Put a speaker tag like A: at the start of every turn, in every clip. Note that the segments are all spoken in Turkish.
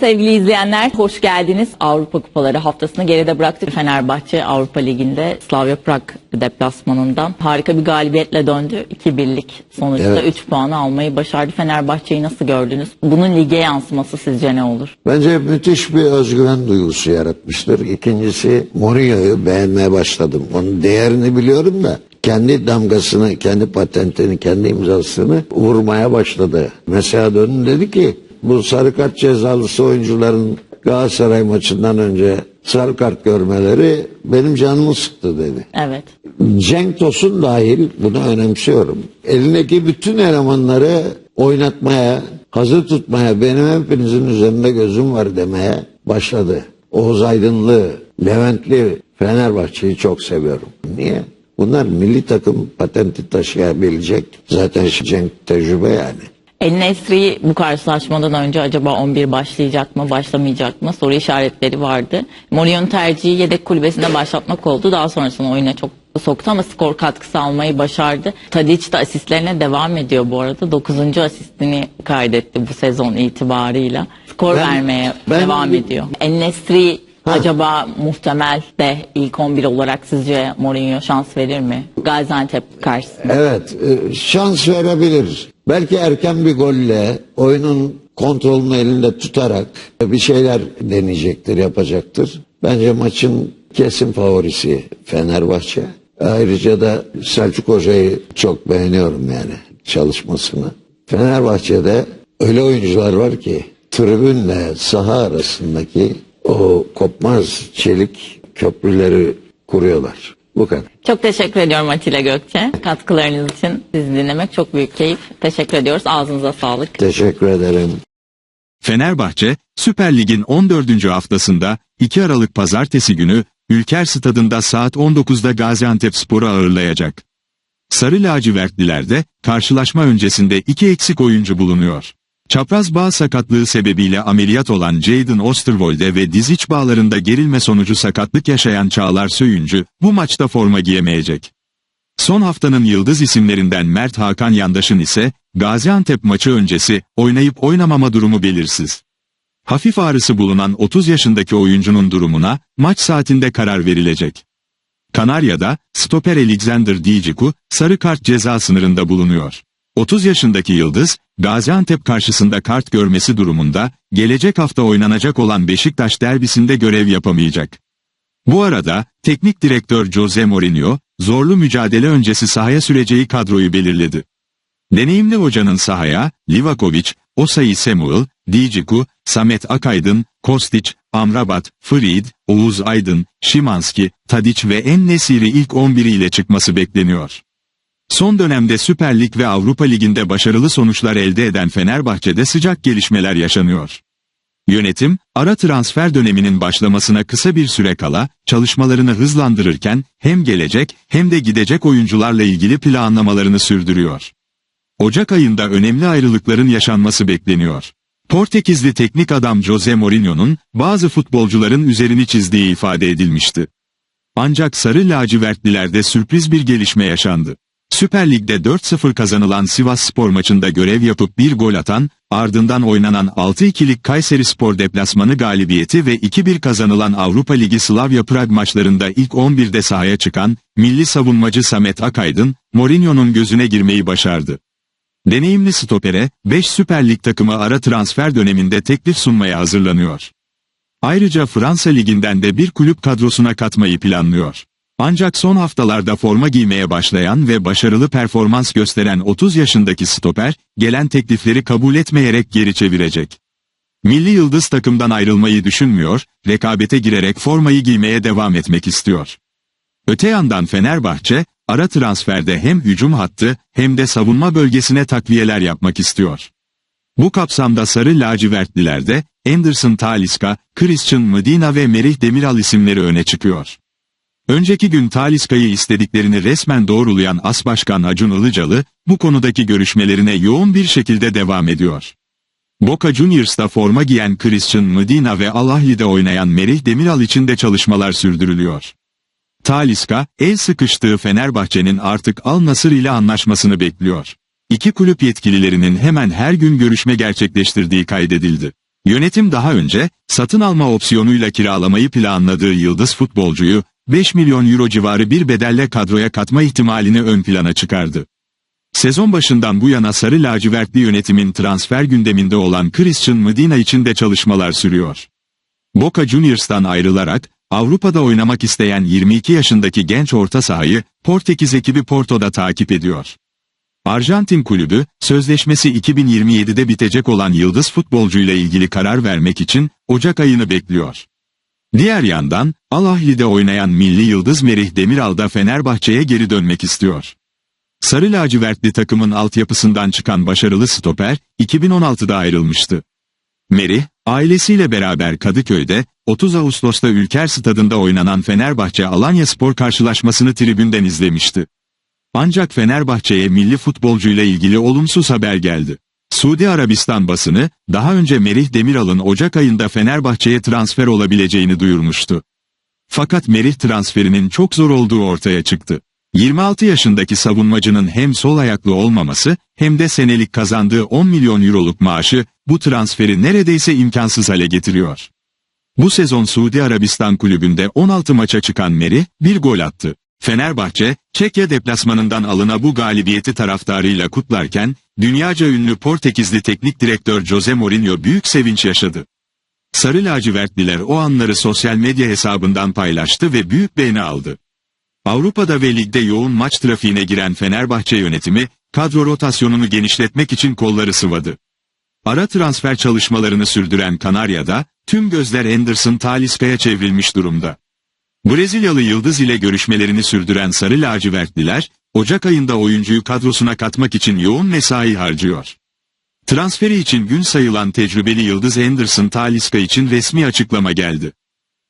A: Sevgili izleyenler hoş geldiniz. Avrupa Kupaları haftasını geride bıraktık. Fenerbahçe Avrupa Ligi'nde Slavia Prag deplasmanından harika bir galibiyetle döndü. 2-1'lik sonuçta
B: Evet.
A: 3 puanı almayı başardı. Fenerbahçe'yi nasıl gördünüz? Bunun lige yansıması sizce ne olur?
B: Bence müthiş bir özgüven duygusu yaratmıştır. İkincisi Mourinho'yu beğenmeye başladım. Onun değerini biliyorum da kendi damgasını, kendi patentini, kendi imzasını vurmaya başladı. Mesela döndü dedi ki bu sarı kart cezalısı oyuncuların Galatasaray maçından önce sarı kart görmeleri benim canımı sıktı dedi.
A: Evet.
B: Cenk Tosun dahil bunu önemsiyorum. Elindeki bütün elemanları oynatmaya, hazır tutmaya, benim hepinizin üzerinde gözüm var demeye başladı. Oğuz Aydınlı, Leventli, Fenerbahçe'yi çok seviyorum. Niye? Bunlar milli takım patenti taşıyabilecek zaten Cenk tecrübe yani.
A: El Nesri bu karşılaşmadan önce acaba 11 başlayacak mı, başlamayacak mı soru işaretleri vardı. Mourinho'nun tercihi yedek kulübesinde başlatmak oldu. Daha sonrasında oyuna çok soktu ama skor katkısı almayı başardı. Tadic de asistlerine devam ediyor bu arada. 9. asistini kaydetti bu sezon itibarıyla. Skor
B: Ben-
A: vermeye
B: ben-
A: devam ediyor. El Nesri acaba muhtemel de ilk 11 olarak sizce Mourinho şans verir mi? Gaziantep karşısında.
B: Evet, e, şans verebilir. Belki erken bir golle oyunun kontrolünü elinde tutarak bir şeyler deneyecektir, yapacaktır. Bence maçın kesin favorisi Fenerbahçe. Ayrıca da Selçuk Hoca'yı çok beğeniyorum yani çalışmasını. Fenerbahçe'de öyle oyuncular var ki tribünle saha arasındaki o kopmaz çelik köprüleri kuruyorlar. Bu kadar.
A: Çok teşekkür ediyorum Atilla Gökçe. Katkılarınız için sizi dinlemek çok büyük keyif. Teşekkür ediyoruz. Ağzınıza sağlık.
B: Teşekkür ederim.
C: Fenerbahçe, Süper Lig'in 14. haftasında 2 Aralık Pazartesi günü Ülker Stadında saat 19'da Gaziantepspor'u ağırlayacak. Sarı lacivertlilerde karşılaşma öncesinde iki eksik oyuncu bulunuyor. Çapraz bağ sakatlığı sebebiyle ameliyat olan Jadon Osterwolde ve diz iç bağlarında gerilme sonucu sakatlık yaşayan Çağlar Söyüncü bu maçta forma giyemeyecek. Son haftanın yıldız isimlerinden Mert Hakan Yandaş'ın ise Gaziantep maçı öncesi oynayıp oynamama durumu belirsiz. Hafif ağrısı bulunan 30 yaşındaki oyuncunun durumuna maç saatinde karar verilecek. Kanarya'da stoper Alexander Djiku sarı kart ceza sınırında bulunuyor. 30 yaşındaki Yıldız, Gaziantep karşısında kart görmesi durumunda gelecek hafta oynanacak olan Beşiktaş derbisinde görev yapamayacak. Bu arada teknik direktör Jose Mourinho, zorlu mücadele öncesi sahaya süreceği kadroyu belirledi. Deneyimli hocanın sahaya, Livakovic, Osayi Samuel, Djiku, Samet Akaydın, Kostić, Amrabat, Fried, Oğuz Aydın, Şimanski, Tadic ve En-Nesiri ilk 11 ile çıkması bekleniyor. Son dönemde Süper Lig ve Avrupa Ligi'nde başarılı sonuçlar elde eden Fenerbahçe'de sıcak gelişmeler yaşanıyor. Yönetim, ara transfer döneminin başlamasına kısa bir süre kala, çalışmalarını hızlandırırken, hem gelecek hem de gidecek oyuncularla ilgili planlamalarını sürdürüyor. Ocak ayında önemli ayrılıkların yaşanması bekleniyor. Portekizli teknik adam Jose Mourinho'nun, bazı futbolcuların üzerini çizdiği ifade edilmişti. Ancak sarı lacivertlilerde sürpriz bir gelişme yaşandı. Süper Lig'de 4-0 kazanılan Sivas Spor maçında görev yapıp bir gol atan, ardından oynanan 6-2'lik Kayseri Spor deplasmanı galibiyeti ve 2-1 kazanılan Avrupa Ligi Slavia Prag maçlarında ilk 11'de sahaya çıkan, milli savunmacı Samet Akaydın, Mourinho'nun gözüne girmeyi başardı. Deneyimli stopere, 5 Süper Lig takımı ara transfer döneminde teklif sunmaya hazırlanıyor. Ayrıca Fransa Ligi'nden de bir kulüp kadrosuna katmayı planlıyor. Ancak son haftalarda forma giymeye başlayan ve başarılı performans gösteren 30 yaşındaki stoper, gelen teklifleri kabul etmeyerek geri çevirecek. Milli yıldız takımdan ayrılmayı düşünmüyor, rekabete girerek formayı giymeye devam etmek istiyor. Öte yandan Fenerbahçe, ara transferde hem hücum hattı hem de savunma bölgesine takviyeler yapmak istiyor. Bu kapsamda sarı lacivertlilerde Anderson Talisca, Christian Medina ve Merih Demiral isimleri öne çıkıyor. Önceki gün Talisca'yı istediklerini resmen doğrulayan As Başkan Acun Ilıcalı, bu konudaki görüşmelerine yoğun bir şekilde devam ediyor. Boca Juniors'ta forma giyen Christian Medina ve Al Ahly'de oynayan Merih Demiral için de çalışmalar sürdürülüyor. Talisca, el sıkıştığı Fenerbahçe'nin artık Al Nasır ile anlaşmasını bekliyor. İki kulüp yetkililerinin hemen her gün görüşme gerçekleştirdiği kaydedildi. Yönetim daha önce satın alma opsiyonuyla kiralamayı planladığı yıldız futbolcuyu 5 milyon euro civarı bir bedelle kadroya katma ihtimalini ön plana çıkardı. Sezon başından bu yana sarı lacivertli yönetimin transfer gündeminde olan Christian Medina için de çalışmalar sürüyor. Boca Juniors'tan ayrılarak Avrupa'da oynamak isteyen 22 yaşındaki genç orta sahayı Portekiz ekibi Porto'da takip ediyor. Arjantin kulübü, sözleşmesi 2027'de bitecek olan yıldız futbolcuyla ilgili karar vermek için Ocak ayını bekliyor. Diğer yandan, Al Ahli'de oynayan milli yıldız Merih Demiral da Fenerbahçe'ye geri dönmek istiyor. Sarı lacivertli takımın altyapısından çıkan başarılı stoper, 2016'da ayrılmıştı. Merih, ailesiyle beraber Kadıköy'de, 30 Ağustos'ta Ülker Stadında oynanan Fenerbahçe Alanya Spor karşılaşmasını tribünden izlemişti. Ancak Fenerbahçe'ye milli futbolcuyla ilgili olumsuz haber geldi. Suudi Arabistan basını, daha önce Merih Demiral'ın Ocak ayında Fenerbahçe'ye transfer olabileceğini duyurmuştu. Fakat Merih transferinin çok zor olduğu ortaya çıktı. 26 yaşındaki savunmacının hem sol ayaklı olmaması hem de senelik kazandığı 10 milyon euroluk maaşı bu transferi neredeyse imkansız hale getiriyor. Bu sezon Suudi Arabistan kulübünde 16 maça çıkan Merih bir gol attı. Fenerbahçe, Çekya deplasmanından alına bu galibiyeti taraftarıyla kutlarken, dünyaca ünlü Portekizli teknik direktör Jose Mourinho büyük sevinç yaşadı. Sarı lacivertliler o anları sosyal medya hesabından paylaştı ve büyük beğeni aldı. Avrupa'da ve ligde yoğun maç trafiğine giren Fenerbahçe yönetimi, kadro rotasyonunu genişletmek için kolları sıvadı. Ara transfer çalışmalarını sürdüren Kanarya'da, tüm gözler Anderson Talisca'ya çevrilmiş durumda. Brezilyalı Yıldız ile görüşmelerini sürdüren Sarı lacivertliler, Ocak ayında oyuncuyu kadrosuna katmak için yoğun mesai harcıyor. Transferi için gün sayılan tecrübeli Yıldız Anderson Talisca için resmi açıklama geldi.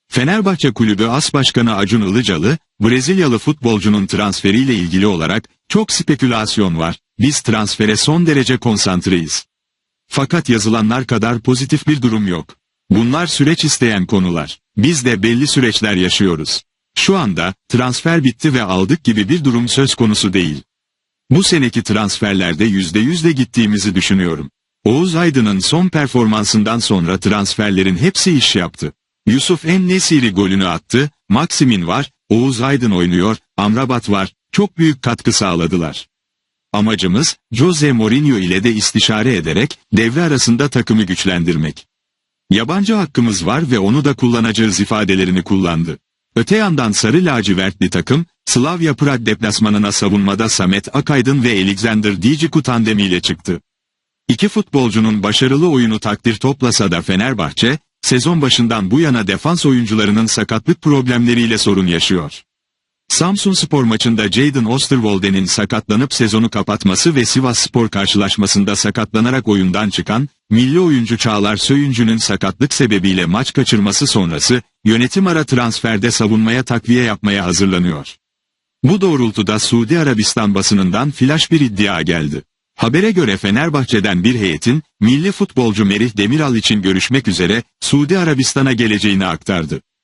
C: Fenerbahçe Kulübü As Başkanı Acun Ilıcalı, Brezilyalı futbolcunun transferiyle ilgili olarak çok spekülasyon var, biz transfere son derece konsantreyiz. Fakat yazılanlar kadar pozitif bir durum yok. Bunlar süreç isteyen konular. Biz de belli süreçler yaşıyoruz. Şu anda transfer bitti ve aldık gibi bir durum söz konusu değil. Bu seneki transferlerde %100 de gittiğimizi düşünüyorum. Oğuz Aydın'ın son performansından sonra transferlerin hepsi iş yaptı. Yusuf En-Nesiri golünü attı, Maksimin var, Oğuz Aydın oynuyor, Amrabat var, çok büyük katkı sağladılar. Amacımız, Jose Mourinho ile de istişare ederek, devre arasında takımı güçlendirmek. Yabancı hakkımız var ve onu da kullanacağız ifadelerini kullandı. Öte yandan sarı lacivertli takım, Slavia Prag deplasmanına savunmada Samet Akaydın ve Alexander Djiku tandemiyle çıktı. İki futbolcunun başarılı oyunu takdir toplasa da Fenerbahçe, sezon başından bu yana defans oyuncularının sakatlık problemleriyle sorun yaşıyor. Samsun Spor maçında Jadon Osterwolde'nin sakatlanıp sezonu kapatması ve Sivas Spor karşılaşmasında sakatlanarak oyundan çıkan, milli oyuncu Çağlar Söyüncü'nün sakatlık sebebiyle maç kaçırması sonrası, yönetim ara transferde savunmaya takviye yapmaya hazırlanıyor. Bu doğrultuda Suudi Arabistan basınından flash bir iddia geldi. Habere göre Fenerbahçe'den bir heyetin, milli futbolcu Merih Demiral için görüşmek üzere Suudi Arabistan'a geleceğini aktardı.